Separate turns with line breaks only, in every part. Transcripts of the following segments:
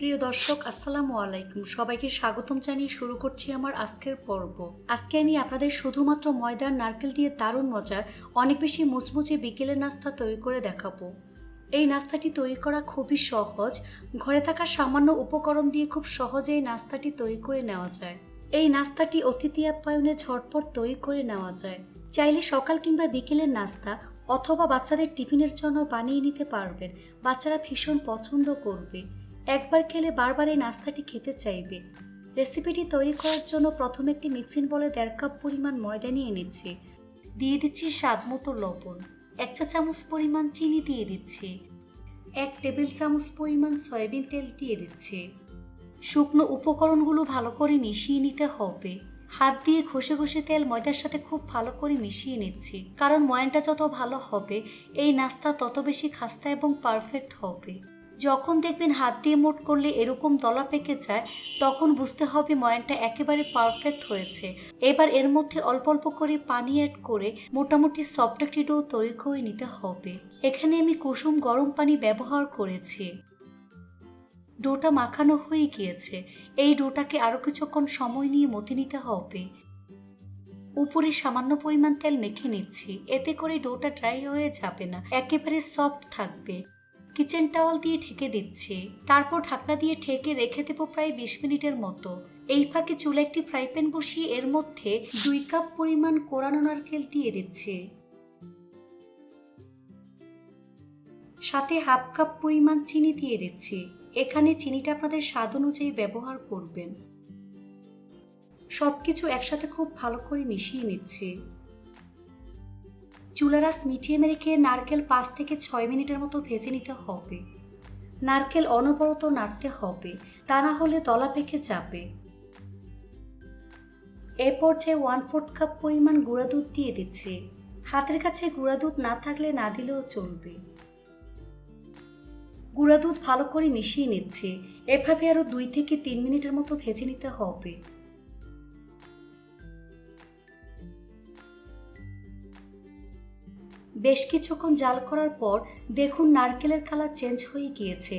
প্রিয় দর্শক, আসসালামু আলাইকুম। সবাইকে স্বাগতম জানিয়ে শুরু করছি আমার আজকের পর্ব। আজকে আমি আপনাদের শুধুমাত্র ময়দার নারকেল দিয়ে দারুণ মজার, অনেক বেশি মুচমুচে বিকেলের নাস্তা তৈরি করে দেখাবো। এই নাস্তাটি তৈরি করা খুবই সহজ। ঘরে থাকা সামান্য উপকরণ দিয়ে খুব সহজে এই নাস্তাটি তৈরি করে নেওয়া যায়। এই নাস্তাটি অতিথি আপ্যায়নে ঝটপট তৈরি করে নেওয়া যায়। চাইলে সকাল কিংবা বিকেলের নাস্তা অথবা বাচ্চাদের টিফিনের জন্য বানিয়ে নিতে পারবেন। বাচ্চারা ভীষণ পছন্দ করবে। একবার খেলে বারবার এই নাস্তাটি খেতে চাইবে। রেসিপিটি তৈরি করার জন্য প্রথমে একটি মিক্সিং বলে দেড় কাপ পরিমাণ ময়দা নিয়ে নিচ্ছি। দিয়ে দিচ্ছি স্বাদ মতো লবণ। এক চা চামচ পরিমাণ চিনি দিয়ে দিচ্ছি। এক টেবিল চামচ পরিমাণ সয়াবিন তেল দিয়ে দিচ্ছি। শুকনো উপকরণগুলো ভালো করে মিশিয়ে নিতে হবে। হাত দিয়ে ঘষে ঘষে তেল ময়দার সাথে খুব ভালো করে মিশিয়ে নিচ্ছি। কারণ ময়ানটা যত ভালো হবে, এই নাস্তা তত বেশি খাস্তা এবং পারফেক্ট হবে। যখন দেখবেন হাত দিয়ে মোট করলে এরকম দলা পেকে যায়, তখন বুঝতে হবে ময়ানটা একেবারে পারফেক্ট হয়েছে। এবার এর মধ্যে অল্প অল্প করে পানি অ্যাড করে মোটামুটি সফট একটি ডো তৈরি করে নিতে হবে। এখানে আমি কুসুম গরম পানি ব্যবহার করেছি। ডোটা মাখানো হয়ে গিয়েছে। এই ডোটাকে আরও কিছুক্ষণ সময় নিয়ে মতে নিতে হবে। উপরে সামান্য পরিমাণ তেল মেখে নিচ্ছি। এতে করে ডোটা ড্রাই হয়ে যাবে না। একেবারে সফট থাকবে। কিচেন টাওয়াল দিয়ে ঢেকে দিচ্ছি। তারপর ঢাকনা দিয়ে ঢেকে রেখে দেবো প্রায় বিশ মিনিটের মতো। এই ফাঁকে চুলে একটি ফ্রাই প্যান বসিয়ে এর মধ্যে দুই কাপ পরিমাণ কোরানো নারকেল দিয়ে দিচ্ছি। সাথে হাফ কাপ পরিমাণ চিনি দিয়ে দিচ্ছি। এখানে চিনিটা আপনাদের স্বাদ অনুযায়ী ব্যবহার করবেন। সবকিছু একসাথে খুব ভালো করে মিশিয়ে নিচ্ছি। চুলারাস মিটিয়ে রেখে নারকেল পাঁচ থেকে ছয় মিনিটের মতো ভেজে নিতে হবে। নারকেল অনবরত নাড়তে হবে, তা না হলে তলা পেকে যাবে। এ পর্যায়ে ওয়ান ফোর্থ কাপ পরিমাণ গুঁড়া দুধ দিয়ে দিচ্ছে। হাতের কাছে গুঁড়া দুধ না থাকলে না দিলেও চলবে। গুঁড়া দুধ ভালো করে মিশিয়ে নিচ্ছে। এভাবে আরও দুই থেকে তিন মিনিটের মতো ভেজে নিতে হবে। বেশ কিছুক্ষণ জাল করার পর দেখুন নারকেলের কালার চেঞ্জ হয়ে গিয়েছে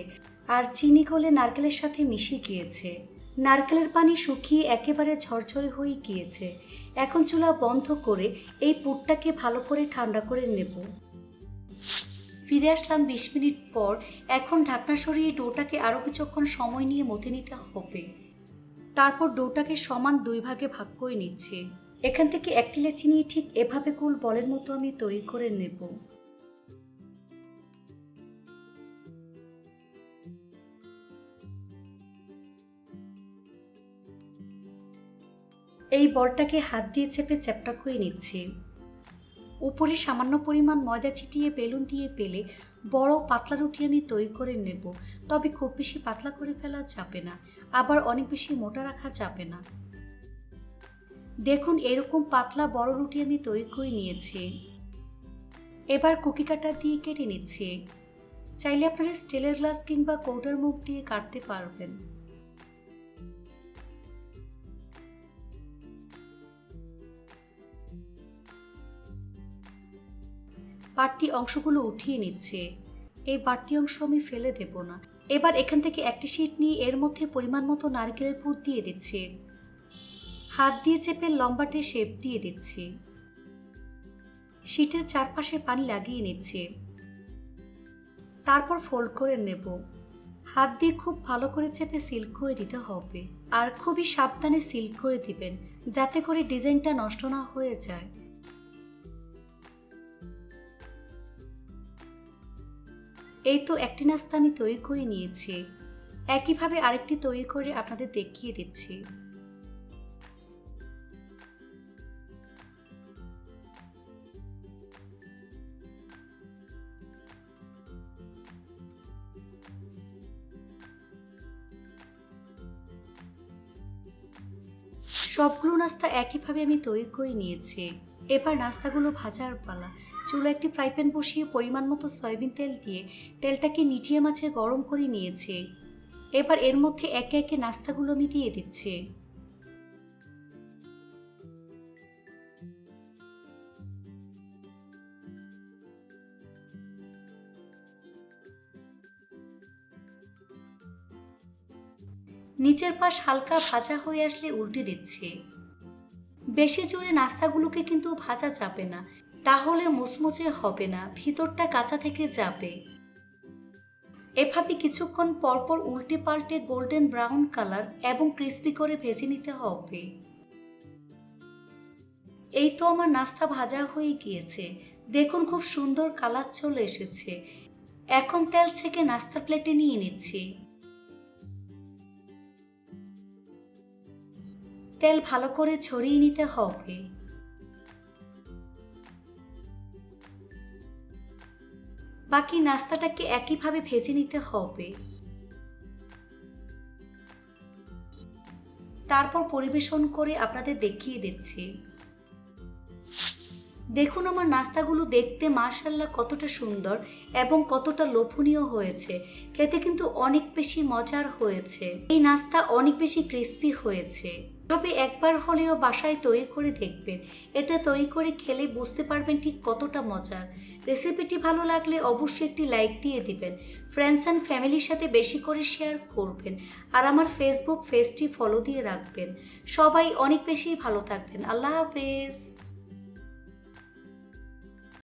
আর চিনি গলে নারকেলের সাথে মিশে গিয়েছে। নারকেলের পানি শুকিয়ে একেবারে ঝরঝরে হয়ে গিয়েছে। এখন চুলা বন্ধ করে এই পুরটাকে ভালো করে ঠান্ডা করে নেব। ফিরে আসলাম বিশ মিনিট পর। এখন ঢাকনা সরিয়ে ডোটাকে আরও কিছুক্ষণ সময় নিয়ে মতে নিতে হবে। তারপর ডোটাকে সমান দুই ভাগে ভাগ করে নিচ্ছে। এখান থেকে একটি লেচি নিয়ে ঠিক এভাবে গোল বলের মতো আমি তৈরি করে নেব। এই বলটাকে হাত দিয়ে চেপে চ্যাপটা করে নিচ্ছে। উপরে সামান্য পরিমাণ ময়দা ছিটিয়ে বেলুন দিয়ে পেলে বড় পাতলা রুটি আমি তৈরি করে নেব। তবে খুব বেশি পাতলা করে ফেলা যাবে না। আবার অনেক বেশি মোটা রাখা যাবে না। দেখুন, এরকম পাতলা বড় রুটি আমি তৈরি করে নিয়েছি। এবার কুকি কাটার দিয়ে কেটে নিচ্ছি। চাইলে আপনারা স্টিলের গ্লাস কিংবা কৌটার মুখ দিয়ে কাটতে পারবেন। বাড়তি অংশগুলো উঠিয়ে নিচ্ছে। এই বাড়তি অংশ আমি ফেলে দেব না। এবার এখান থেকে একটি শীট নিয়ে এর মধ্যে পরিমাণ মতো নারকেলের পুর দিয়ে দিচ্ছে। হাত দিয়ে চেপে লম্বাটে শেপ দিয়ে দিচ্ছি। শীটের চারপাশে পানি লাগিয়ে নিচ্ছে। তারপর ফোল্ড করে নেব। হাত দিয়ে খুব ভালো করে চেপে সিল্ক করে দিতে হবে। আর খুবই সাবধানে সিল্ক করে দিবেন, যাতে করে ডিজাইনটা নষ্ট না হয়ে যায়। এই তো একটি নাস্তা আমি তৈরি করে নিয়েছি। একইভাবে আরেকটি তৈরি করে আপনাদের দেখিয়ে দিচ্ছি। সবগুলো নাস্তা একইভাবে আমি তৈরি করে নিয়েছি। এবার নাস্তাগুলো ভাজার পালা। চুলো একটি ফ্রাই প্যান বসিয়ে পরিমাণ মতো সয়াবিন তেল দিয়ে তেলটাকে মিডিয়াম আছে গরম করে নিয়েছে। এবার এর মধ্যে একে একে নাস্তাগুলো আমি দিয়ে দিচ্ছি। নিচের পাশ হালকা ভাজা হয়ে আসলে উল্টে দিচ্ছে। বেশি জোরে নাস্তাগুলোকে কিন্তু ভাজা যাবে না, তাহলে মুচমুচে হবে না, ভিতরটা কাঁচা থেকে যাবে। এভাবে কিছুক্ষণ পরপর উল্টে পাল্টে গোল্ডেন ব্রাউন কালার এবং ক্রিস্পি করে ভেজে নিতে হবে। এই তো আমার নাস্তা ভাজা হয়ে গিয়েছে। দেখুন খুব সুন্দর কালার চলে এসেছে। এখন তেল থেকে নাস্তা প্লেটে নিয়ে নিচ্ছি। তেল ভালো করে ছড়িয়ে নিতে হবে। বাকি নাস্তাটাকে একইভাবে ভেজে নিতে হবে। তারপর পরিবেশন করে আপনাদের দেখিয়ে দিচ্ছি। দেখুন আমার নাস্তাগুলো দেখতে মার্শাল্লাহ কতটা সুন্দর এবং কতটা লোভনীয় হয়েছে। খেতে কিন্তু অনেক বেশি মজার হয়েছে। এই নাস্তা অনেক বেশি ক্রিস্পি হয়েছে। তবে একবার হলেও বাসায় তৈরি করে দেখবেন। এটা তৈরি করে খেলে বুঝতে পারবেন ঠিক কতটা মজার। রেসিপিটি ভালো লাগলে অবশ্যই একটি লাইক দিয়ে দিবেন। ফ্রেন্ডস অ্যান্ড ফ্যামিলির সাথে বেশি করে শেয়ার করবেন। আর আমার ফেসবুক পেজটি ফলো দিয়ে রাখবেন। সবাই অনেক বেশি ভালো থাকবেন। আল্লাহ হাফেজ।